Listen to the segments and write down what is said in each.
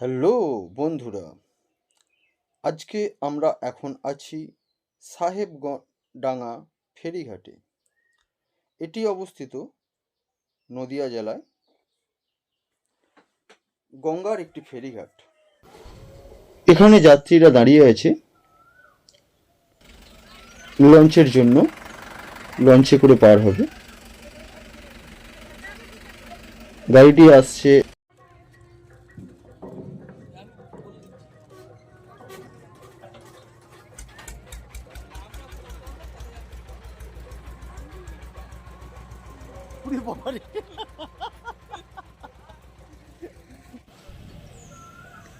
Hello বন্ধুরা, আজকে আমরা এখন আছি সাহেবডাঙ্গা ফেরিঘাটে। এটি অবস্থিত নদিয়া জেলায় গঙ্গার একটি ফেরিঘাট। এখানে যাত্রীরা দাঁড়িয়ে আছে লঞ্চের জন্য। লঞ্চে করে পার হবে। গাড়িটি আসছে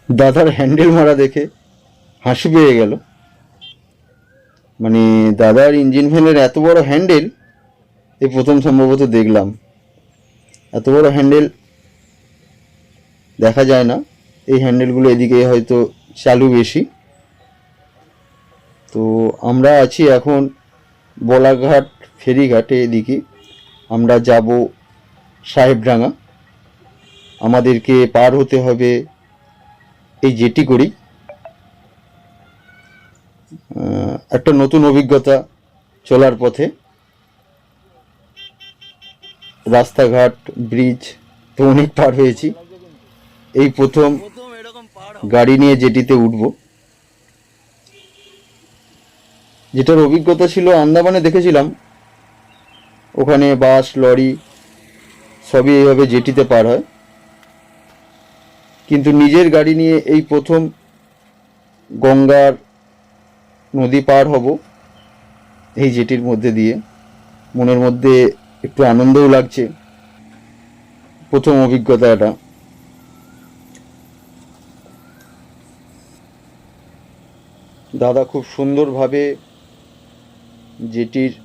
দাদার হ্যান্ডেল মারা দেখে হাসি পেয়ে গেল। মানে দাদার ইঞ্জিন ফ্যানের এত বড় হ্যান্ডেল এই প্রথম সম্ভবত দেখলাম। এত বড় হ্যান্ডেল দেখা যায় না। এই হ্যান্ডেলগুলো এদিকে হয়তো চালু বেশি। তো আমরা আছি এখন বলাঘাট, ফেরিঘাটে এদিকে। আমরা যাব সাহেবডাঙ্গা আমাদেরকে পার হতে হবে এই জেটি আহ, একটা নতুন অভিজ্ঞতা চলার পথে। রাস্তাঘাট ব্রিজ তো অনেক পার হয়েছি। এই প্রথম গাড়ি নিয়ে জেটিতে উঠব। যেটার অভিজ্ঞতা ছিল আন্দামানে দেখেছিলাম ওখানে বাস, লরি, সবই এইভাবে জেটিতে পার হয়। কিন্তু নিজের গাড়ি নিয়ে এই প্রথম গঙ্গার নদী পার হব এই জেটির মধ্যে দিয়ে। মনের মধ্যে একটু আনন্দও লাগছে। প্রথম অভিজ্ঞতা এটা। দাদা খুব সুন্দরভাবে জেটির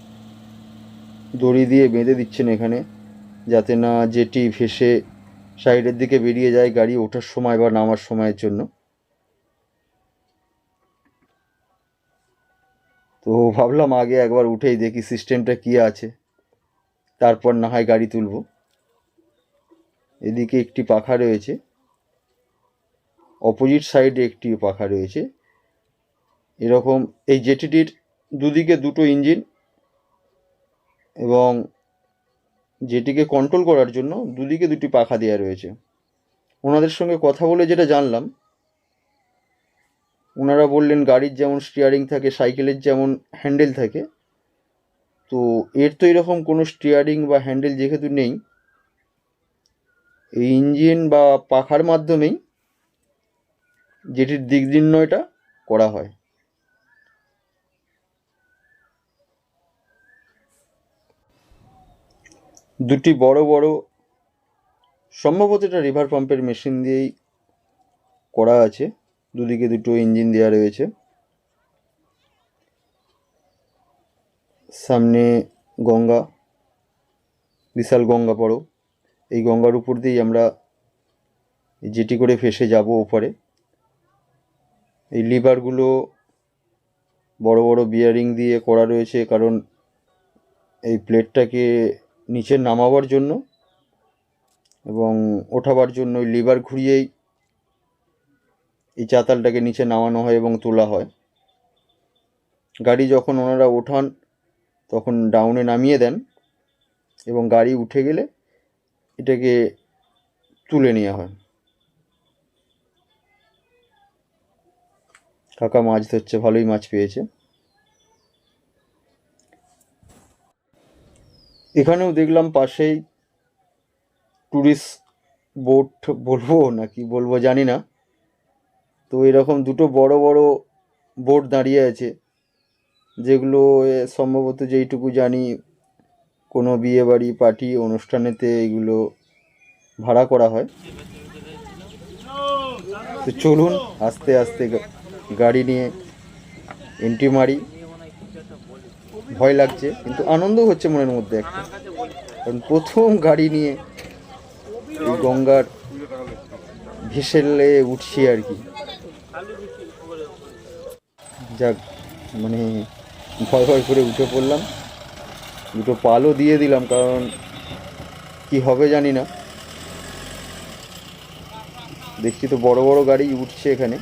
দড়ি দিয়ে বেঁধে দিচ্ছেন এখানে, যাতে না জেটি ভেসে সাইডের দিকে বেরিয়ে যায় গাড়ি ওঠার সময় বা নামার সময়ের জন্য। তো ভাবলাম আগে একবার উঠেই দেখি সিস্টেমটা কি আছে। তারপর না হয় গাড়ি তুলব। এদিকে একটি পাখা রয়েছে। অপোজিট সাইডে একটি পাখা রয়েছে। এরকম এই জেটিটির দুদিকে দুটো ইঞ্জিন এবং যেটিকে কন্ট্রোল করার জন্য দুদিকে দুটি পাখা দেওয়া রয়েছে। ওনাদের সঙ্গে কথা বলে যেটা জানলাম, ওনারা বললেন গাড়ির যেমন স্টিয়ারিং থাকে সাইকেলের যেমন হ্যান্ডেল থাকে, তো এর তো এরকম কোনো স্টিয়ারিং বা হ্যান্ডেল যেহেতু নেই, এই ইঞ্জিন বা পাখার মাধ্যমেই যেটির দিক নির্ণয়টা করা হয়। দুটি বড় বড় সম্ভবত এটা রিভার পাম্পের মেশিন দিয়েই করা আছে। দুদিকে দুটো ইঞ্জিন দেওয়া রয়েছে। সামনে গঙ্গা, বিশাল গঙ্গা পড়ো। এই গঙ্গার উপর দিয়েই আমরা যেটি করে ফেসে যাব ওপরে। এই লিভারগুলো বড় বড় বিয়ারিং দিয়ে করা রয়েছে, কারণ এই প্লেটটাকে নিচে নামাবার জন্য এবং ওঠাবার জন্য ওই লিভার ঘুরিয়েই এই চাতালটাকে নিচে নামানো হয় এবং তোলা হয়। গাড়ি যখন ওনারা ওঠান, তখন ডাউনে নামিয়ে দেন এবং গাড়ি উঠে গেলে এটাকে তুলে নেওয়া হয়। কাকা মাছ ধরছে, ভালোই মাছ পেয়েছে। এখানেও দেখলাম পাশেই ট্যুরিস্ট বোট বলব নাকি বলব জানি না। তো এরকম দুটো বড় বড় বোট দাঁড়িয়ে আছে, যেগুলো সম্ভবত যেইটুকু জানি কোনো বিয়ে বাড়ি পার্টি অনুষ্ঠানেতে এগুলো ভাড়া করা হয়। তো চলুন আস্তে আস্তে গাড়ি নিয়ে এন্ট্রি মারি। ভয় লাগছে, কিন্তু আনন্দ হচ্ছে মনের মধ্যে একটা। কারণ প্রথম গাড়ি নিয়ে এই গঙ্গার ভেসেলে উঠছি আর কি। যাক মানে ভয় ভয় করে উঠে পড়লাম। দুটো পালও দিয়ে দিলাম, কারণ কি হবে জানি না। দেখছি তো বড় বড় গাড়ি উঠছে এখানে।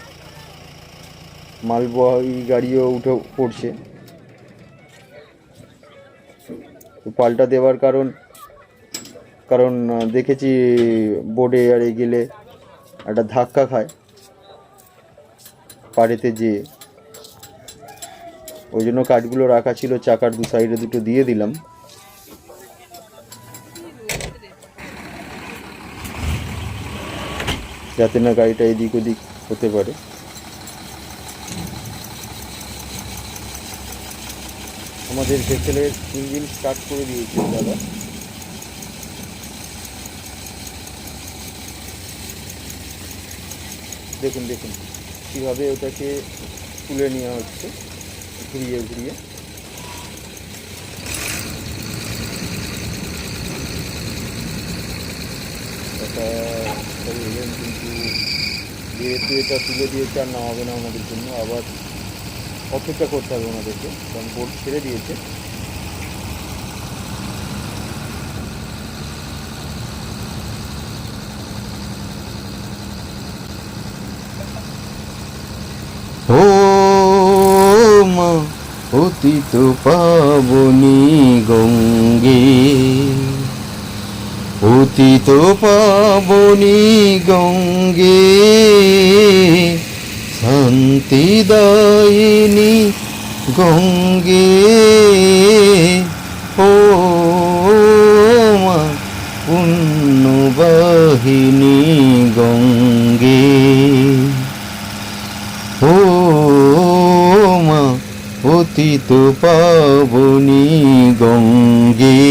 মালবাহী গাড়িও উঠে পড়ছে। পাল্টা দেওয়ার কারণ কারণ দেখেছি বোর্ডে আর গেলে একটা ধাক্কা খায় পাড়েতে যেয়ে। ওই জন্য কাঠগুলো রাখা ছিল, চাকার দু সাইডে দুটো দিয়ে দিলাম। যাতে না গাড়িটা এদিক ওদিক হতে পারে। আমাদের ভেসেলের ইঞ্জিন স্টার্ট করে দিয়েছে দাদা। দেখুন দেখুন, কীভাবে ওটাকে তুলে নেওয়া হচ্ছে, ঘুরিয়ে ঘুরিয়ে। কিন্তু যেহেতু এটা তুলে দিয়েছে, আর নামাবে না আমাদের জন্য, আবার অপেক্ষা করতে হবে ওনাদেরকে কারণ বোর্ড ছেড়ে দিয়েছে। অতীত পাবনি গঙ্গে। অতীত পাবনি গঙ্গে। শান্তিদায়িনী গঙ্গে ও মা পুণ্যবাহিনী গঙ্গে। ও মা অতীত পাবনি গঙ্গে।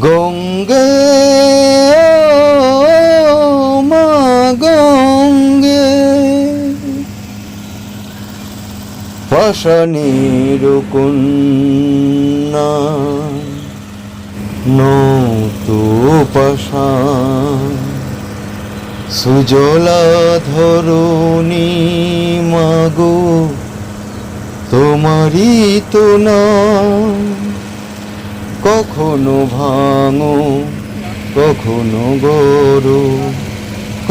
গঙ্গে পাশানের কন্যা নতো সুজলা ধরণী মাগো, তোমারই তো না কখনো ভাঙো, কখনো গরো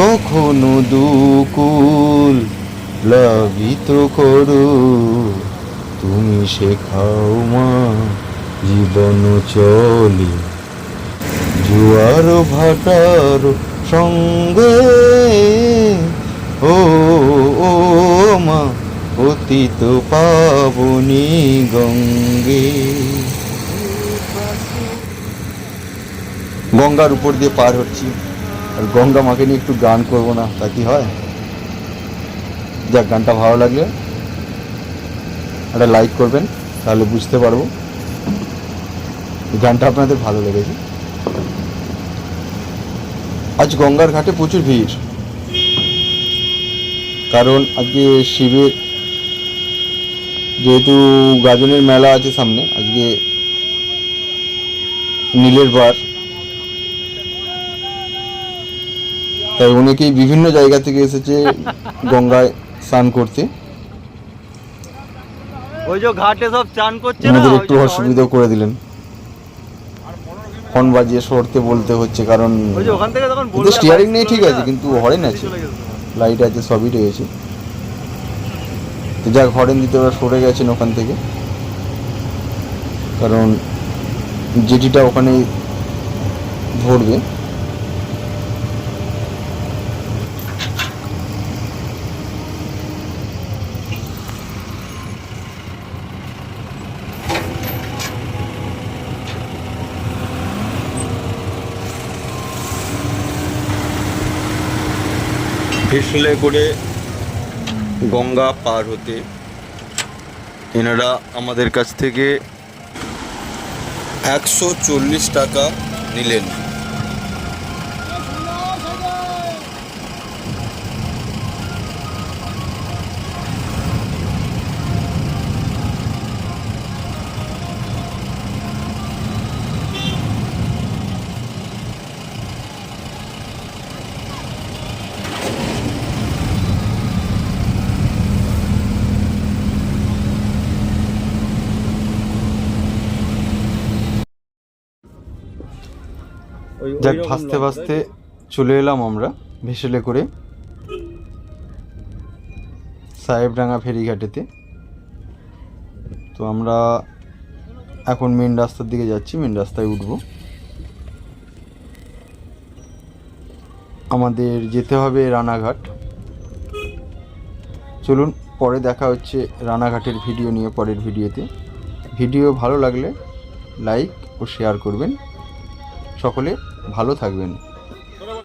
কখনো দুকুল প্লাবিত করো, তুমি শেখাও মা জীবন চলে। জুয়ার ভাটার সঙ্গে ও, মা অতীত পাবনি গঙ্গে। গঙ্গার উপর দিয়ে পার হচ্ছি, আর গঙ্গা মাকে নিয়ে একটু গান করব না, তা কি হয়? যাক, গানটা ভালো লাগলে। একটা লাইক করবেন, তাহলে বুঝতে পারব। গানটা আপনাদের ভালো লেগেছে। আজ গঙ্গার ঘাটে প্রচুর ভিড়। কারণ আজকে শিবের যেহেতু গাজনের মেলা আছে সামনে, আজকে নীলের বার। তাই অনেকেই বিভিন্ন জায়গা থেকে এসেছে গঙ্গায় স্নান করতে। ওই যে ঘাটে সব চান করছে না? একটু অসুবিধা করে দিলেন। ফোন বাজিয়ে সরতে বলতে হচ্ছে কারণ ওই যে ওখান থেকে তখন কিন্তু স্টিয়ারিং নেই ঠিক আছে কিন্তু হরেন আছে। লাইট আছে সবই রয়েছে। তো যাক হরেন দিতে ওরা সরে গেছেন ওখান থেকে। কারণ জেটিটা ওখানে ধরবে। ভেসলে করে গঙ্গা পার হতে এনারা আমাদের কাছ থেকে একশো চল্লিশ টাকা নিলেন। যাক, ভাসতে ভাসতে চলে এলাম আমরা ভেসেলে করে সাহেবডাঙ্গা ফেরিঘাটেতে। তো আমরা এখন মেন রাস্তার দিকে যাচ্ছি মেন রাস্তায় উঠব। আমাদের যেতে হবে রানাঘাট। চলুন, পরে দেখা হচ্ছে রানাঘাটের ভিডিও নিয়ে পরের ভিডিওতে। ভিডিও ভালো লাগলে লাইক ও শেয়ার করবেন। সকলে ভালো থাকবেন।